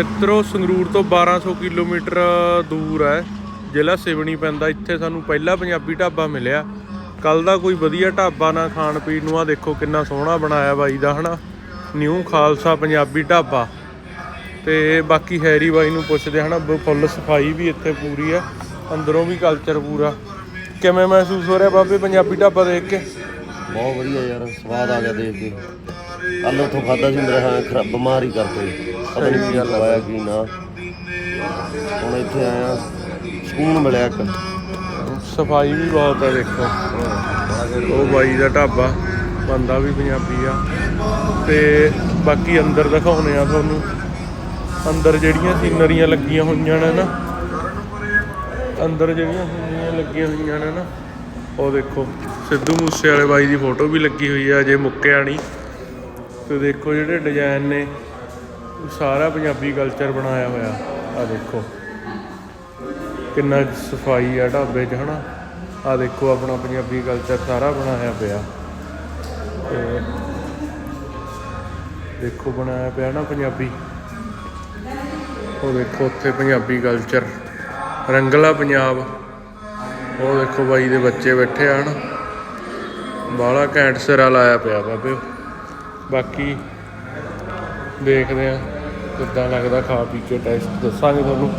ਮਿੱਤਰੋ, ਸੰਗਰੂਰ ਤੋਂ 1200 ਕਿਲੋਮੀਟਰ ਦੂਰ ਹੈ। ਜ਼ਿਲ੍ਹਾ ਸਿਵਣੀ ਪੈਂਦਾ। ਇੱਥੇ ਸਾਨੂੰ ਪਹਿਲਾ ਪੰਜਾਬੀ ਢਾਬਾ ਮਿਲਿਆ। ਕੱਲ ਦਾ ਕੋਈ ਵਧੀਆ ਢਾਬਾ ਨਾ ਖਾਣ ਪੀਣ ਨੂੰ। ਆ ਦੇਖੋ ਕਿੰਨਾ ਸੋਹਣਾ ਬਣਾਇਆ ਬਾਈ ਦਾ, ਹਨਾ? ਨਿਊ ਖਾਲਸਾ ਪੰਜਾਬੀ ਢਾਬਾ। ਤੇ ਬਾਕੀ ਹੈਰੀ ਬਾਈ ਨੂੰ ਪੁੱਛਦੇ ਹਨਾ? ਬ- ਫੁੱਲ ਸਫ਼ਾਈ ਵੀ ਇੱਥੇ ਪੂਰੀ ਹੈ। ਅੰਦਰੋਂ ਵੀ ਕਲਚਰ ਪੂਰਾ। ਕਿਵੇਂ ਮਹਿਸੂਸ ਹੋ ਰਿਹਾ ਬਾਬੇ ਪੰਜਾਬੀ ਢਾਬਾ ਦੇਖ ਕੇ? ਬਹੁਤ ਵਧੀਆ ਯਾਰ, ਸਵਾਦ ਆ ਗਿਆ ਦੇਖ ਕੇ। ਕੱਲ ਉੱਥੋਂ ਖਾਦਾ ਸੀ ਮੇਰਾ ਹਾਂ ਖਰਾਬ ਬਿਮਾਰ ਹੀ ਕਰਤੇ ਪਤਾ ਨਹੀਂ ਕੀ ਖਵਾਇਆ, ਕੀ ਨਾ। ਹੁਣ ਇੱਥੇ ਆਇਆ ਸਕੂਨ ਮਿਲਿਆ ਇੱਕ। ਸਫ਼ਾਈ ਵੀ ਬਹੁਤ ਆ, ਦੇਖੋ। ਉਹ ਬਾਈ ਦਾ ਢਾਬਾ, ਬੰਦਾ ਵੀ ਪੰਜਾਬੀ ਆ। ਤੇ ਬਾਕੀ ਅੰਦਰ ਦਿਖਾਉਨੇ ਆ ਤੁਹਾਨੂੰ। ਅੰਦਰ ਜਿਹੜੀਆਂ ਸੀਨਰੀਆਂ ਲੱਗੀਆਂ ਹੋਈਆਂ ਨੇ ਨਾ, ਅੰਦਰ ਜਿਹੜੀਆਂ ਸੀਨਰੀਆਂ ਲੱਗੀਆਂ ਹੋਈਆਂ ਨੇ ਨਾ, ਉਹ ਦੇਖੋ। ਸਿੱਧੂ ਮੂਸੇ ਵਾਲੇ ਬਾਈ ਦੀ ਫੋਟੋ ਵੀ ਲੱਗੀ ਹੋਈ ਆ ਜੇ ਮੁੱਕਿਆ ਨਹੀਂ ਤੇ ਦੇਖੋ ਜਿਹੜੇ ਡਿਜ਼ਾਈਨ ਨੇ, ਸਾਰਾ ਪੰਜਾਬੀ ਕਲਚਰ ਬਣਾਇਆ ਹੋਇਆ। ਆ ਦੇਖੋ। ਕਿੰਨਾ ਸਫ਼ਾਈ ਆ ਢਾਬੇ 'ਚ, ਹਨਾ? ਆ ਦੇਖੋ ਆਪਣਾ ਪੰਜਾਬੀ ਕਲਚਰ ਸਾਰਾ ਬਣਾਇਆ ਪਿਆ। ਤੇ ਦੇਖੋ ਬਣਾਇਆ ਪਿਆ ਨਾ ਪੰਜਾਬੀ। ਉਹ ਦੇਖੋ ਉੱਥੇ ਪੰਜਾਬੀ ਕਲਚਰ ਰੰਗਲਾ ਪੰਜਾਬ। ਉਹ ਦੇਖੋ ਬਾਈ ਦੇ ਬੱਚੇ ਬੈਠੇ ਆ, ਹਨਾ? ਬਾਲਾ ਘੈਂਟ ਸਿਰਾ ਲਾਇਆ ਪਿਆ ਬਾਬੇ। ਬਾਕੀ ਦੇਖਦੇ ਆ ਕਿੱਦਾਂ ਲੱਗਦਾ ਖਾ ਪੀ ਕੇ ਟੈਸਟ ਦੱਸਾਂਗੇ ਤੁਹਾਨੂੰ।